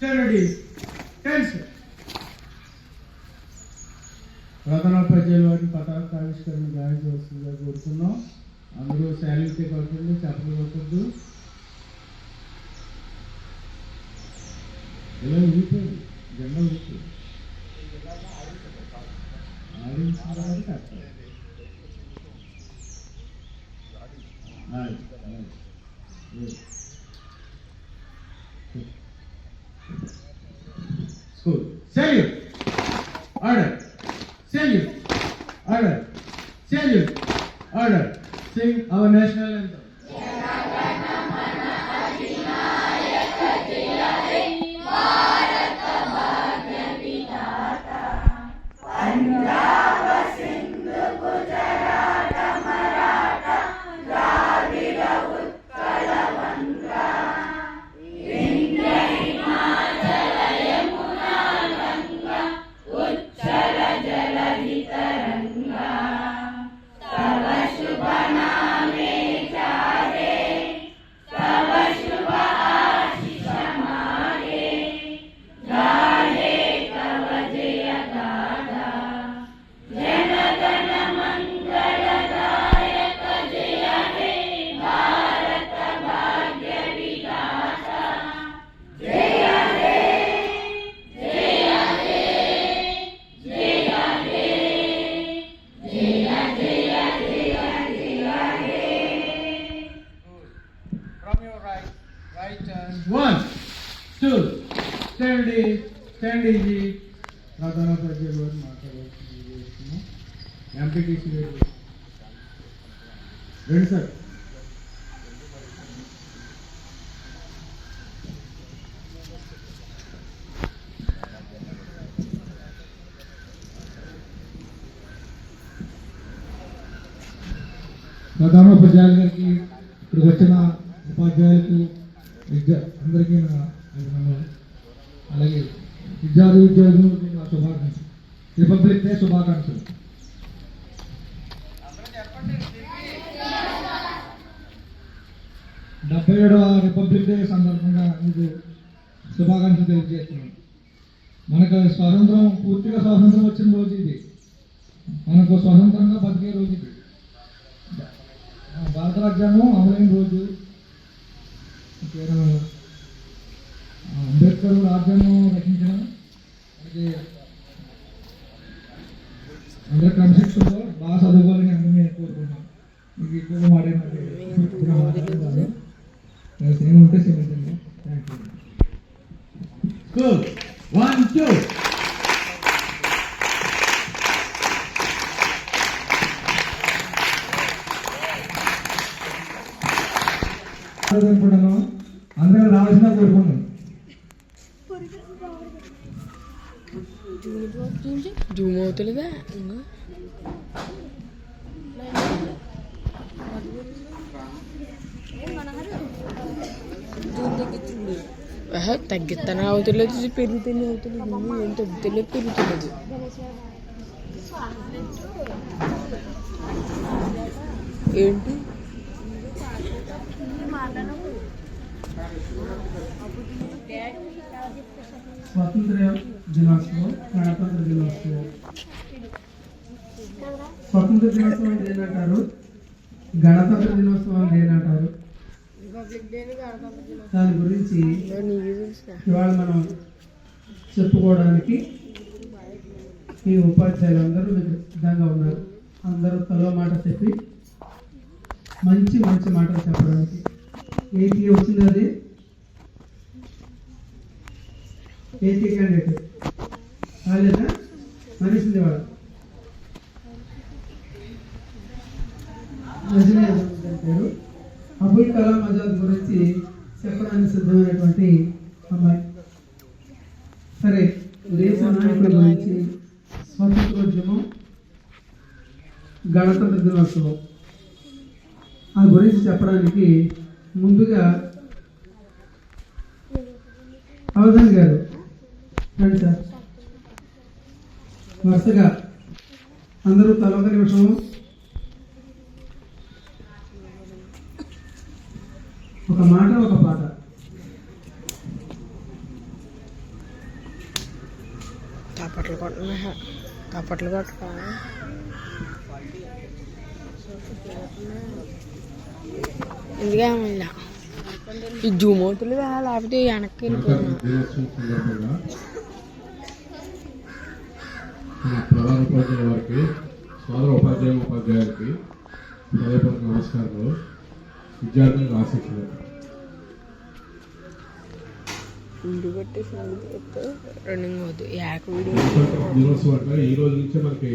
Study tense ప్రధానోపాధ్యాయుల వారి పతాక ఆవిష్కరణ గావించవలసిందిగా కోరుతున్నాం. అందరూ శాలిటీ పడుతుంది చెప్పలు కొట్టద్దు ఇలా ఊరిపోయింది జెండా ఊరిపోయింది ఆడించిన Nice, nice. Good. School. Salute. Order. Salute. Order. Salute. Order. Sing our national anthem. Two, stand easy, stand easy. ప్రధానోపాధ్యాయుల వారు మాట్లాడవలసింది చేస్తున్నాం ఎంపీటీసీ గారు రండి సార్ ప్రధానోపాధ్యాయుల గారికి ఇక్కడికి వచ్చిన ఉపాధ్యాయులకు విద్య అందరికీ నా అభినందనలు అలాగే విద్యార్థి ఉద్యోగులకు నా శుభాకాంక్షలు. రిపబ్లిక్ డే శుభాకాంక్షలు. డెబ్బై ఏడవ రిపబ్లిక్ డే సందర్భంగా మీకు శుభాకాంక్షలు తెలియజేస్తున్నాను. మనకు స్వాతంత్రం పూర్తిగా స్వాతంత్రం వచ్చిన రోజు ఇది. మనకు స్వతంత్రంగా బతికే రోజు ఇది. భారత రాజ్యాంగం అమలైన రోజు కేవలం, ఆ, అంబేద్కర్ రాజ్యాంగం రచించిన మనకి అందరూ క్రమశిక్షణలో బాగా చదువుకోవాలని అందరూ నేను కోరుకుంటున్నాను మీకు ఎక్కువగా మాట్లాడిన సినిమా ఉంటే క్షమించండి థ్యాంక్ యూ two. అనుకుంటున్నాను అందరూ రావాల్సిన కోరుకుంటున్నాను జూమ్ అవుతలేదా ఇంకా ఆహా, తగ్గిస్తాను అవుతలేదు పెరుగుతూనే అవుతలేదు ఏం తగ్గుతలేదు పెరుగుతలేదు ఏంటి? స్వాతంత్ర దినోత్సవం గణతంత్ర దినోత్సవం. స్వతంత్ర దినోత్సవం ఏంటంటారు గణతంత్ర దినోత్సవం ఏంటంటారు దాని గురించి ఇవాళ మనం చెప్పుకోవడానికి ఈ ఉపాధ్యాయులు అందరూ సిద్ధంగా ఉన్నారు. అందరూ తలో మాట చెప్పి మంచి మంచి మాటలు చెప్పడానికి. ఏసీ వచ్చింది అది ఏసీ క్యాండిడేట్ కాలేదా మనిషింది వాడు. పేరు. అబుల్ కలాం ఆజాద్ గురించి చెప్పడానికి సిద్ధమైనటువంటి అమ్మాయి. సరే దేశ నాయకుల గురించి స్వతంత్రోద్యమం గణతంత్ర దినోత్సవం. ఆ గురించి చెప్పడానికి ముందుగా అవధాన్ గారు రండి సార్. వరుసగా అందరూ తలొక నిమిషం. ఒక మాట ఒక పాట. తప్పట్లు కొట్టినా తప్పట్లు కొట్టక. ఎందుకే మళ్ళా ఈ జూమ్ అవుతుంది లేకపోతే వెనక్కి ప్రధాన ఉపాధ్యాయుల వారికి సోదర ఉపాధ్యాయ ఉపాధ్యాయులకి హృదయపూర్వక నమస్కారాలు విద్యార్థులకు ఆశిస్తున్నారు రన్నింగ్ అవుతుంది ఈ రోజు నుంచే మనకి